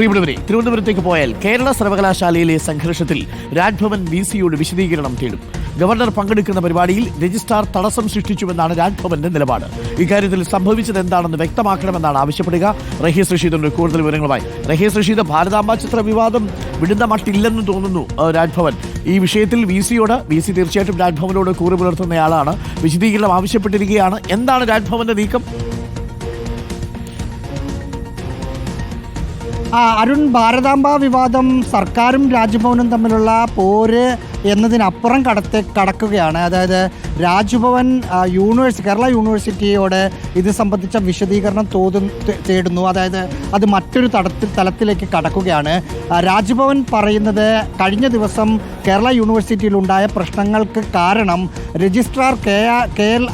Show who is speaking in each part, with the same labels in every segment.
Speaker 1: പ്രിയപ്പെട്ടവരെ തിരുവനന്തപുരത്തേക്ക് പോയാൽ കേരള സർവകലാശാലയിലെ സംഘർഷത്തിൽ രാജ്ഭവൻ വി സിയോട് വിശദീകരണം തേടും. ഗവർണർ പങ്കെടുക്കുന്ന പരിപാടിയിൽ രജിസ്ട്രാർ തടസ്സം സൃഷ്ടിച്ചുവെന്നാണ് രാജ്ഭവന്റെ നിലപാട്. ഇക്കാര്യത്തിൽ സംഭവിച്ചത് എന്താണെന്ന് വ്യക്തമാക്കണമെന്നാണ് ആവശ്യപ്പെടുക. റഹീസ് റഷീദിന്റെ കൂടുതൽ വിവരങ്ങളുമായി. റഹീസ് റഷീദ് ഭാരതാംബ ചിത്ര വിവാദം വിടുന്ന മട്ടില്ലെന്ന് തോന്നുന്നു രാജ്ഭവൻ. ഈ വിഷയത്തിൽ വി സിയോട് വി സി തീർച്ചയായിട്ടും രാജ്ഭവനോട് കൂറ് പുലർത്തുന്നയാളാണ്. വിശദീകരണം ആവശ്യപ്പെട്ടിരിക്കുകയാണ്. എന്താണ് രാജ്ഭവന്റെ നീക്കം?
Speaker 2: അരുൺ ഭാരതാംബ വിവാദം സർക്കാരും രാജ്ഭവനും തമ്മിലുള്ള പോര് എന്നതിനപ്പുറം കടത്തെ കടക്കുകയാണ്. അതായത് രാജ്ഭവൻ യൂണിവേഴ്സി യൂണിവേഴ്സിറ്റി കേരള യൂണിവേഴ്സിറ്റിയോട് ഇത് സംബന്ധിച്ച വിശദീകരണം തോതു തേടുന്നു. അതായത് അത് മറ്റൊരു തടത്തിൽ തലത്തിലേക്ക് കടക്കുകയാണ്. രാജ്ഭവൻ പറയുന്നത് കഴിഞ്ഞ ദിവസം കേരള യൂണിവേഴ്സിറ്റിയിലുണ്ടായ പ്രശ്നങ്ങൾക്ക് കാരണം registrar K K L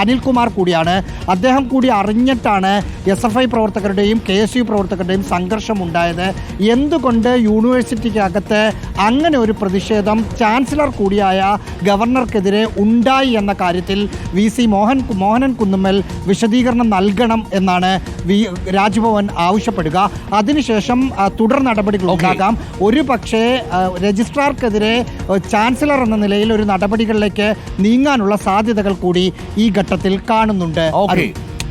Speaker 2: Anilkumar കൂടിയാണ്. അദ്ദേഹം കൂടി അറിഞ്ഞിട്ടാണ് എസ് എഫ് ഐ പ്രവർത്തകരുടെയും കെ എസ് യു പ്രവർത്തകരുടെയും സംഘർഷം ഉണ്ടായത് എന്തുകൊണ്ട് യൂണിവേഴ്സിറ്റിക്കകത്ത് അങ്ങനെ ഒരു പ്രതിഷേധം ചാൻസലർ കൂടിയായ ഗവർണർക്കെതിരെ ഉണ്ടായി എന്ന കാര്യത്തിൽ വി സി മോഹൻ മോഹനൻ കുന്നുമ്മൽ വിശദീകരണം നൽകണം എന്നാണ് വി രാജ്ഭവൻ ആവശ്യപ്പെടുക. അതിനുശേഷം തുടർ നടപടികൾ ഉണ്ടാകാം. ഒരു പക്ഷേ രജിസ്ട്രാർക്കെതിരെ ചാൻസലർ എന്ന നിലയിൽ ഒരു നടപടികളിലേക്ക് നീങ്ങാനുള്ള സാധ്യതകൾ കൂടി ഈ ഘട്ടത്തിൽ കാണുന്നുണ്ട്.
Speaker 1: ഓക്കെ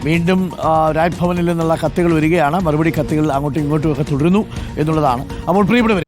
Speaker 1: വീണ്ടും രാജ്ഭവനിൽ നിന്നുള്ള കത്തുകൾ വരികയാണ്. മറുപടി കത്തുകൾ അങ്ങോട്ടും ഇങ്ങോട്ടും ഒക്കെ തുടരുന്നു എന്നുള്ളതാണ്. അപ്പോൾ പ്രിയപ്പെട്ടവർ